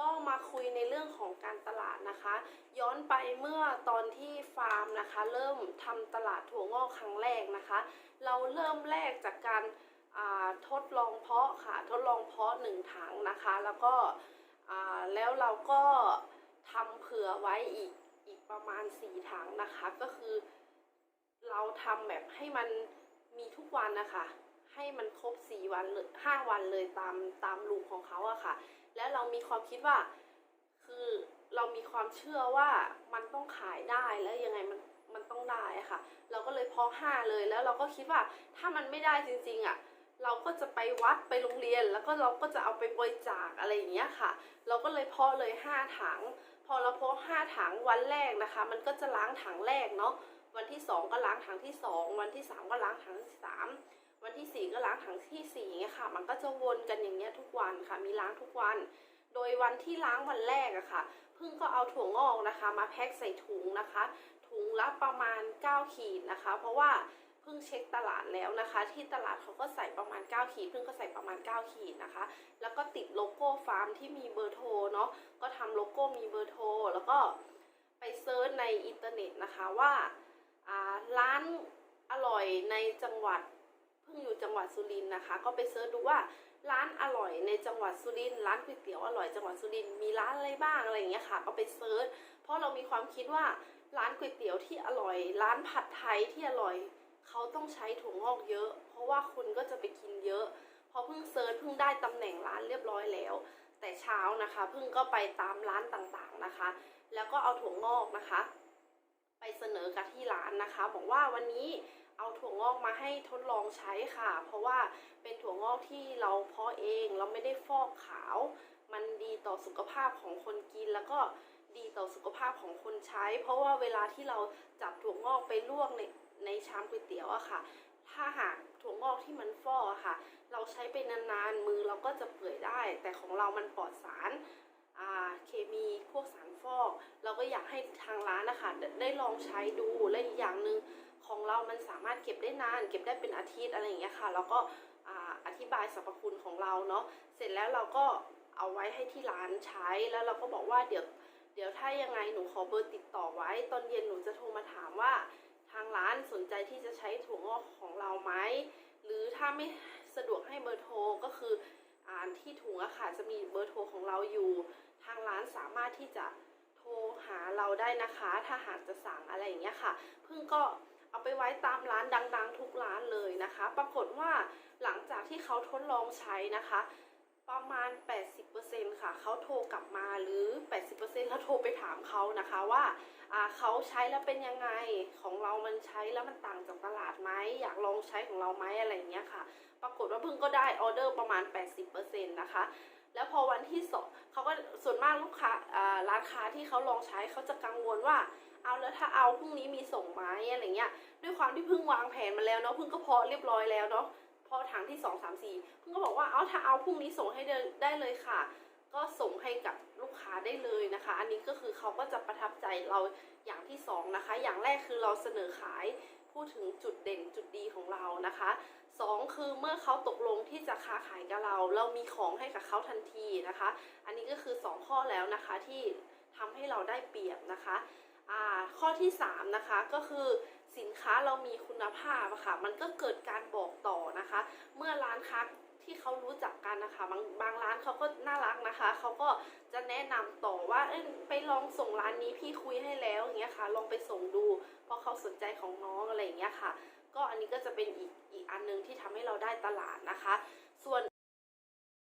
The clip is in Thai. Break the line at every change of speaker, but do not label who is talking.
ก็มาคุยในเรื่องของการตลาดนะคะ ย้อนไปเมื่อตอนที่ฟาร์มนะคะ เริ่มทำตลาดถั่วงอกครั้งแรกนะคะ เราเริ่มแรกจากการทดลองเพาะค่ะทดลองเพาะหนึ่งถังนะคะ แล้วก็แล้วเราก็ทำเผื่อไว้อีกอีกประมาณสี่ถังนะคะ ก็คือเราทำแบบให้มันมีทุกวันนะคะ ให้มันครบสี่วันหรือห้าวันเลยตามตามลูกของเขาอะค่ะ และเรามีความคิดว่า คือเรามีความเชื่อว่ามันต้องขายได้แล้วยังไงมันมันต้องได้ค่ะ เราก็เลยพาะห้าเลยแล้วเราก็คิดว่าถ้ามันไม่ได้จริงๆอะเราก็จะไปวัดไปโรงเรียน แล้วก็เราก็จะเอาไปบริจาคอะไรอย่างเงี้ยค่ะ เราก็เลยเพาะเลยห้าถัง พอเราเพาะห้าถังวันแรกนะคะ มันก็จะล้างถังแรกเนาะวันที่สองก็ล้างถังที่สองวันที่สามก็ล้างถังที่สาม วันที่สี่ก็ล้างถังที่สี่อย่างเงี้ยค่ะ มันก็จะวนกันอย่างเงี้ยทุกวันค่ะ มีล้างทุกวัน โดยวันที่ล้างวันแรกอะค่ะพึ่งก็เอาถั่วงอกนะคะ มาแพ็คใส่ถุงนะคะ ถุงละประมาณ 9 ขีดนะคะ เพราะว่าเพิ่งเช็คตลาดแล้วนะคะ ที่ตลาดเขาก็ใส่ประมาณ 9 ขีดเพึ่งก็ใส่ประมาณ 9 ขีดนะคะ แล้วก็ติดโลโก้ฟาร์มที่มีเบอร์โทรเนาะก็ทำโลโก้มีเบอร์โทรแล้วก็ไปเซิร์ชในอินเทอร์เน็ตนะคะว่าร้านอร่อยในจังหวัด พิ่งอยู่จังหวัดสุรินทร์นะคะ ก็ไปเซิร์ชดูว่าร้านอร่อยในจังหวัดสุรินทร์ร้านก๋วยเตี๋ยวอร่อยจังหวัดสุรินทร์มีร้านอะไรบ้างอะไรอย่างเงี้ยค่ะ ก็ไปเซิร์ชเพราะเรามีความคิดว่าร้านก๋วยเตี๋ยวที่อร่อย ร้านผัดไทยที่อร่อย เขาต้องใช้ถั่วงอกเยอะ เพราะว่าคนก็จะไปกินเยอะพอเพิ่งเซิร์ชเพิ่งได้ตำแหน่งร้านเรียบร้อยแล้ว แต่เช้านะคะเพิ่งก็ไปตามร้านต่างๆนะคะ แล้วก็เอาถั่วงอกนะคะ ไปเสนอกับที่ร้านนะคะ บอกว่าวันนี้ เอาถั่วงอกมาให้ทดลองใช้ค่ะ เพราะว่าเป็นถั่วงอกที่เราเพาะเองเราไม่ได้ฟอกขาว มันดีต่อสุขภาพของคนกินแล้วก็ดีต่อสุขภาพของคนใช้ เพราะว่าเวลาที่เราจับถั่วงอกไปลวกในในชามก๋วยเตี๋ยวอะค่ะ ถ้าหากถั่วงอกที่มันฟอกอะค่ะ เราใช้ไปนานๆมือเราก็จะเปื่อยได้ แต่ของเรามันปลอดสารเคมีพวกสารฟอก เราก็อยากให้ทางร้านนะคะได้ได้ลองใช้ดูและอีกอย่างหนึ่ง ของเรามันสามารถเก็บได้นาน เก็บได้เป็นอาทิตย์อะไรอย่างเงี้ยค่ะ แล้วก็อ่าอธิบายสรรพคุณของเราเนาะ เสร็จแล้วเราก็เอาไว้ให้ที่ร้านใช้ แล้วเราก็บอกว่าเดี๋ยวเดี๋ยวถ้ายังไงหนูขอเบอร์ติดต่อไว้ ตอนเย็นหนูจะโทรมาถามว่า ทางร้านสนใจที่จะใช้ถั่วงอกของเราไหม หรือถ้าไม่สะดวกให้เบอร์โทรก็คืออ่านที่ถุงอะค่ะจะมีเบอร์โทรของเราอยู่ ทางร้านสามารถที่จะโทรหาเราได้นะคะ ถ้าหากจะสั่งอะไรอย่างเงี้ยค่ะ พึ่งก็ เอาไปไว้ตามร้านดังๆ ทุกร้านเลยนะคะ ปรากฏว่าหลังจากที่เขาทดลองใช้นะคะ ประมาณ 80%ค่ะเขาโทรกลับมาหรือ 80%แล้วโทรไปถามเขานะคะว่าเขาใช้แล้วเป็นยังไงของเรามันใช้แล้วมันต่างจากตลาดไหมอยากลองใช้ของเราไหมอะไรเงี้ยค่ะ ปรากฏว่าเพึ่งก็ได้ออเดอร์ประมาณ 80%นะคะ แล้วพอวันที่สองเขาก็ส่วนมากลูกค้าร้านค้าที่เขาลองใช้เขาจะกังวลว่า เอาแล้วถ้าเอาพรุ่งนี้มีส่งไหมอะไรเงี้ยด้วยความที่เพิ่งวางแผนมาแล้วเนาะเพิ่งก็เพาะเรียบร้อยแล้วเนาะพอถังที่สองสามสี่เพิ่งก็บอกว่าเอาถ้าเอาพรุ่งนี้ส่งให้ได้ได้เลยค่ะ ก็ส่งให้กับลูกค้าได้เลยนะคะ อันนี้ก็คือเขาก็จะประทับใจเราอย่างที่สองนะคะ อย่างแรกคือเราเสนอขายพูดถึงจุดเด่นจุดดีของเรานะคะ สองคือเมื่อเขาตกลงที่จะค้าขายกับเรา เรามีของให้กับเขาทันทีนะคะ อันนี้ก็คือสองข้อแล้วนะคะที่ทำให้เราได้เปรียบนะคะข้อที่3นะคะก็คือสินค้าเรามีคุณภาพะค่ะมันก็เกิดการบอกต่อนะคะ เมื่อร้านค้าที่เขารู้จักกันนะคะบางบางร้านเขาก็น่ารักนะคะเขาก็จะแนะนำต่อว่าเอ้ยไปลองส่งร้านนี้พี่คุยให้แล้วอย่างเงี้ยค่ะ ลองไปส่งดูเพราะเขาสนใจของน้องอะไรอย่างเงี้ยค่ะ ก็อันนี้ก็จะเป็นอีกอีกอันหนึงที่ทำให้เราได้ตลาดนะคะ ส่วน